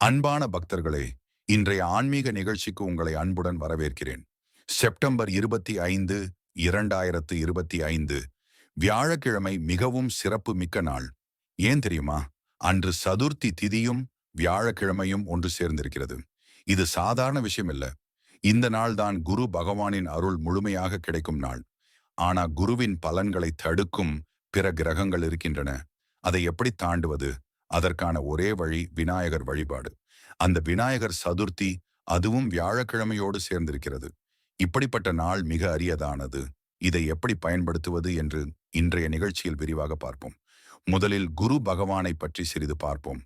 அன்பான பக்தர்களே இன்றைய ஆன்மீக நிகழ்ச்சிக்கு உங்களை அன்புடன் வரவேற்கிறேன். செப்டம்பர் இருபத்தி ஐந்து இரண்டாயிரத்து இருபத்தி ஐந்து வியாழக்கிழமை மிகவும் சிறப்பு மிக்க நாள். ஏன் தெரியுமா? அன்று சதுர்த்தி திதியும் வியாழக்கிழமையும் ஒன்று சேர்ந்திருக்கிறது. இது சாதாரண விஷயம் இல்ல இந்த நாள் தான் குரு பகவானின் அருள் முழுமையாக கிடைக்கும் நாள். ஆனா குருவின் பலன்களை தடுக்கும் பிற கிரகங்கள் இருக்கின்றன. அதை எப்படி தாண்டுவது? அதற்கான ஒரே வழி விநாயகர் வழிபாடு. அந்த விநாயகர் சதுர்த்தி அதுவும் வியாழக்கிழமையோடு சேர்ந்திருக்கிறது. இப்படிப்பட்ட நாள் மிக அரியதானது. இதை எப்படி பயன்படுத்துவது என்று இன்றைய நிகழ்ச்சியில் விரிவாக பார்ப்போம். முதலில் குரு பகவானை பற்றி சிறிது பார்ப்போம்.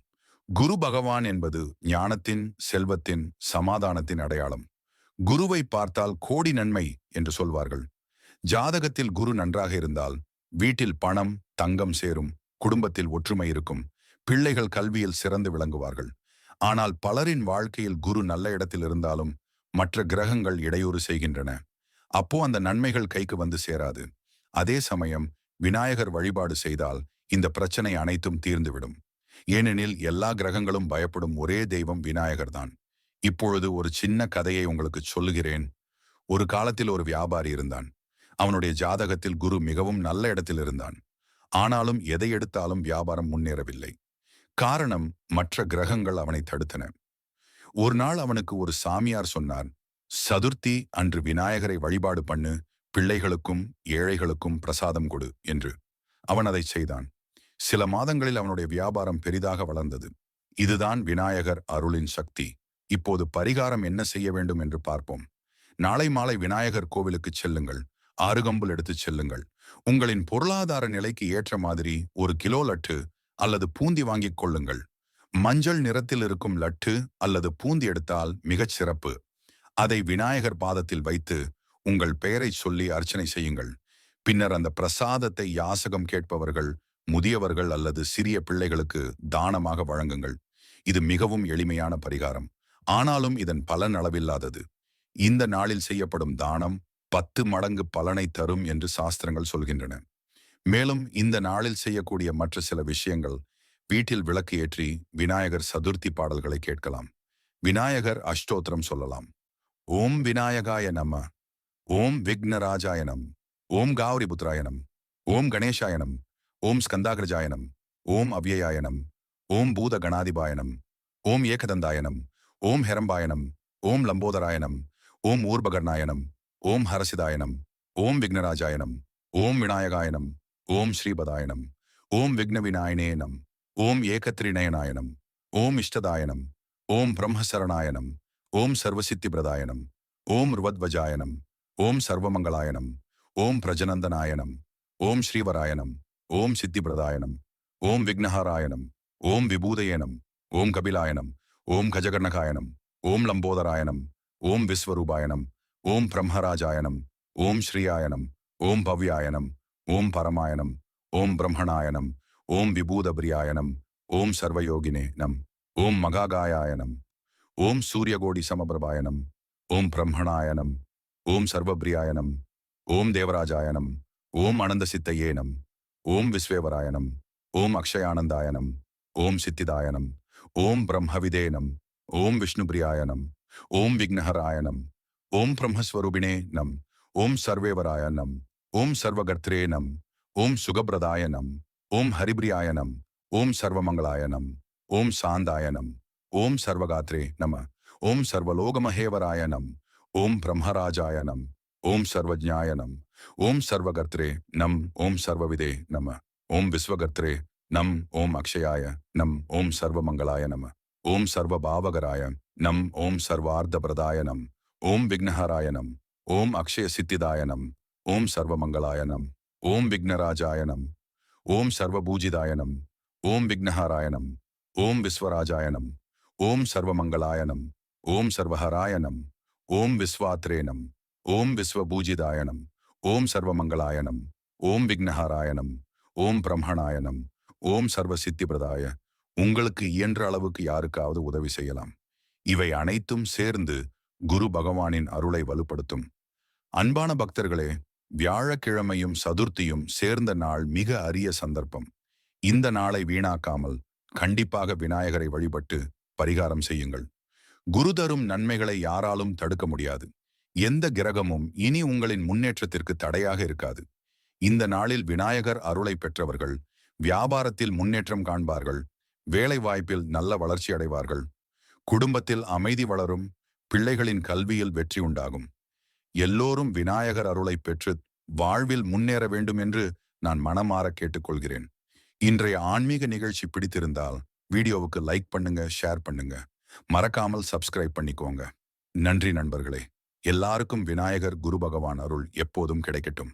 குரு பகவான் என்பது ஞானத்தின் செல்வத்தின் சமாதானத்தின் அடையாளம். குருவை பார்த்தால் கோடி நன்மை என்று சொல்வார்கள். ஜாதகத்தில் குரு நன்றாக இருந்தால் வீட்டில் பணம் தங்கம் சேரும் குடும்பத்தில் ஒற்றுமை இருக்கும். பிள்ளைகள் கல்வியில் சிறந்து விளங்குவார்கள். ஆனால் பலரின் வாழ்க்கையில் குரு நல்ல இடத்தில் இருந்தாலும் மற்ற கிரகங்கள் இடையூறு செய்கின்றன. அப்போ அந்த நன்மைகள் கைக்கு வந்து சேராது. அதே சமயம் விநாயகர் வழிபாடு செய்தால் இந்த பிரச்சனை அனைத்தும் தீர்ந்துவிடும். ஏனெனில் எல்லா கிரகங்களும் பயப்படும் ஒரே தெய்வம் விநாயகர் தான் இப்பொழுது ஒரு சின்ன கதையை உங்களுக்கு சொல்லுகிறேன். ஒரு காலத்தில் ஒரு வியாபாரி இருந்தான். அவனுடைய ஜாதகத்தில் குரு மிகவும் நல்ல இடத்தில் இருந்தான். ஆனாலும் எதை எடுத்தாலும் வியாபாரம் முன்னேறவில்லை. காரணம் மற்ற கிரகங்கள் அவனை தடுத்தன. ஒரு நாள் அவனுக்கு ஒரு சாமியார் சொன்னார் சதுர்த்தி அன்று விநாயகரை வழிபாடு பண்ணு பிள்ளைகளுக்கும் ஏழைகளுக்கும் பிரசாதம் கொடு என்று. அவன் அதை செய்தான். சில மாதங்களில் அவனுடைய வியாபாரம் பெரிதாக வளர்ந்தது. இதுதான் விநாயகர் அருளின் சக்தி. இப்போது பரிகாரம் என்ன செய்ய வேண்டும் என்று பார்ப்போம். நாளை மாலை விநாயகர் கோவிலுக்கு செல்லுங்கள். ஆறுகம்புல் எடுத்துச் செல்லுங்கள். உங்களின் பொருளாதார நிலைக்கு ஏற்ற மாதிரி ஒரு கிலோ லட்டு அல்லது பூந்தி வாங்கிக் கொள்ளுங்கள். மஞ்சள் நிறத்தில் இருக்கும் லட்டு அல்லது பூந்தி எடுத்தால் மிகச் சிறப்பு. அதை விநாயகர் பாதத்தில் வைத்து உங்கள் பெயரை சொல்லி அர்ச்சனை செய்யுங்கள். பின்னர் அந்த பிரசாதத்தை யாசகம் கேட்பவர்கள் முதியவர்கள் அல்லது சிறிய பிள்ளைகளுக்கு தானமாக வழங்குங்கள். இது மிகவும் எளிமையான பரிகாரம். ஆனாலும் இதன் பலன் அளவில்லாதது. இந்த நாளில் செய்யப்படும் தானம் பத்து மடங்கு பலனை தரும் என்று சாஸ்திரங்கள் சொல்கின்றன. மேலும் இந்த நாளில் செய்யக்கூடிய மற்ற சில விஷயங்கள் வீட்டில் விளக்கு ஏற்றி விநாயகர் சதுர்த்தி பாடல்களை கேட்கலாம் விநாயகர் அஷ்டோத்திரம் சொல்லலாம் ஓம் விநாயகாய நம ஓம் விக்னராஜாயனம் ஓம் கௌரிபுத்ராயனம் ஓம் கணேஷாயனம் ஓம் ஸ்கந்தாகிரஜாயனம் ஓம் அவ்யயாயனம் ஓம் பூத கணாதிபாயனம் ஓம் ஏகதந்தாயனம் ஓம் ஹெரம்பாயனம் ஓம் லம்போதராயனம் ஓம் ஊர்பகர்ணாயனம் ஓம் ஹரசிதாயனம் ஓம் விக்னராஜாயனம் ஓம் விநாயகாயனம் ஓம் ஸ்ரீபதாயனம். ஓம் விக்னவிநாயனேனம் ஓம் ஏகத்ரிநயனாயனம். ஓம் இஷ்டதாயனம். ஓம் பிரம்மசரணாயனம். ஓம் சர்வசித்தி பிரதாயனம் ஓம் ருவத்வஜாயனம். ஓம் சர்வமங்களாயனம். ஓம் பிரஜனந்தனாயனம் ஓம் ஸ்ரீவராயனம். ஓம் சித்திபிரதாயனம். ஓம் விக்னஹாராயனம். ஓம் விபூதயனம். ஓம் கபிலாயனம். ஓம் கஜகர்ணகாயனம். ஓம் லம்போதராயனம். ஓம் விஸ்வரூபாயனம். ஓம் பிரம்மராஜாயனம். ஓம் ஸ்ரீயாயனம். ஓம் பவ்யாயனம். ஓம் பரமாயணம் ஓம் பிரம்மணாயணம் ஓம் விபூதபிரியாயணம் ஓம் சர்வயோகினே நம் ஓம் மகாகாயாயனம் ஓம் சூரியகோடி சமபிரபாயனம் ஓம் பிரம்மணாயனம் ஓம் சர்வபிரியாயனம் ஓம் தேவராஜாயனம் ஓம் அனந்த சித்தையேனம் ஓம் விஸ்வேவராயனம் ஓம் அக்ஷயானந்தாயனம் ஓம் சித்திதாயனம் ஓம் பிரம்மவிதேனம் ஓம் விஷ்ணுபிரியாயனம் ஓம் விக்னஹராயனம் ஓம் பிரம்மஸ்வரூபிணே நம் ஓம் சர்வேவராயனம் ஓம் சர்வகர்த்ரேனம் ஓம் சுகபிரதாயனம் ஓம் ஹரிபிரியாயனம் ஓம் சர்வமங்களாயனம் ஓம் சாந்தாயனம் ஓம் சர்வகாத்ரே நம ஓம் சர்வலோகமஹேவராயனம் ஓம் பிரம்மராஜாயனம் ஓம் சர்வஜாயனம் ஓம் சர்வகர்த்ரே நம் ஓம் சர்வவிதே நம ஓம் விஸ்வகர்த்ரே நம் ஓம் அக்ஷயாய நம் ஓம் சர்வமங்களாய நம ஓம் சர்வபாவகராய நம் ஓம் சர்வார்த்தபிரதாயனம் ஓம் விக்னஹராயனம் ஓம் அக்ஷய சித்திதாயனம் ஓம் சர்வமங்களாயனம் ஓம் விக்னராஜாயனம் ஓம் சர்வபூஜிதாயனம் ஓம் விக்னஹாராயணம் ஓம் விஸ்வராஜாயனம் ஓம் சர்வமங்களாயனம் ஓம் சர்வஹராயணம் ஓம் விஸ்வாத்ரேனம் ஓம் விஸ்வபூஜிதாயனம் ஓம் சர்வமங்களாயனம் ஓம் விக்னஹாராயணம் ஓம் பிரம்மணாயனம் ஓம் சர்வசித்திபிரதாய உங்களுக்கு இயன்ற அளவுக்கு யாருக்காவது உதவி செய்யலாம் இவை அனைத்தும் சேர்ந்து குரு பகவானின் அருளை வலுப்படுத்தும் அன்பான பக்தர்களே வியாழக்கிழமையும் சதுர்த்தியும் சேர்ந்த நாள் மிக அரிய சந்தர்ப்பம். இந்த நாளை வீணாக்காமல் கண்டிப்பாக விநாயகரை வழிபட்டு பரிகாரம் செய்யுங்கள். குரு தரும் நன்மைகளை யாராலும் தடுக்க முடியாது. எந்த கிரகமும் இனி உங்களின் முன்னேற்றத்திற்கு தடையாக இருக்காது. இந்த நாளில் விநாயகர் அருளை பெற்றவர்கள் வியாபாரத்தில் முன்னேற்றம் காண்பார்கள். வேலை வாய்ப்பில் நல்ல வளர்ச்சி அடைவார்கள். குடும்பத்தில் அமைதி வளரும். பிள்ளைகளின் கல்வியில் வெற்றி உண்டாகும். எல்லோரும் விநாயகர் அருளை பெற்று வாழ்வில் முன்னேற வேண்டும் என்று நான் மனமாற கேட்டுக்கொள்கிறேன். இன்றைய ஆன்மீக நிகழ்ச்சி பிடித்திருந்தால் வீடியோவுக்கு லைக் பண்ணுங்க ஷேர் பண்ணுங்க. மறக்காமல் சப்ஸ்கிரைப் பண்ணிக்கோங்க. நன்றி நண்பர்களே. எல்லாருக்கும் விநாயகர் குரு பகவான் அருள் எப்போதும் கிடைக்கட்டும்.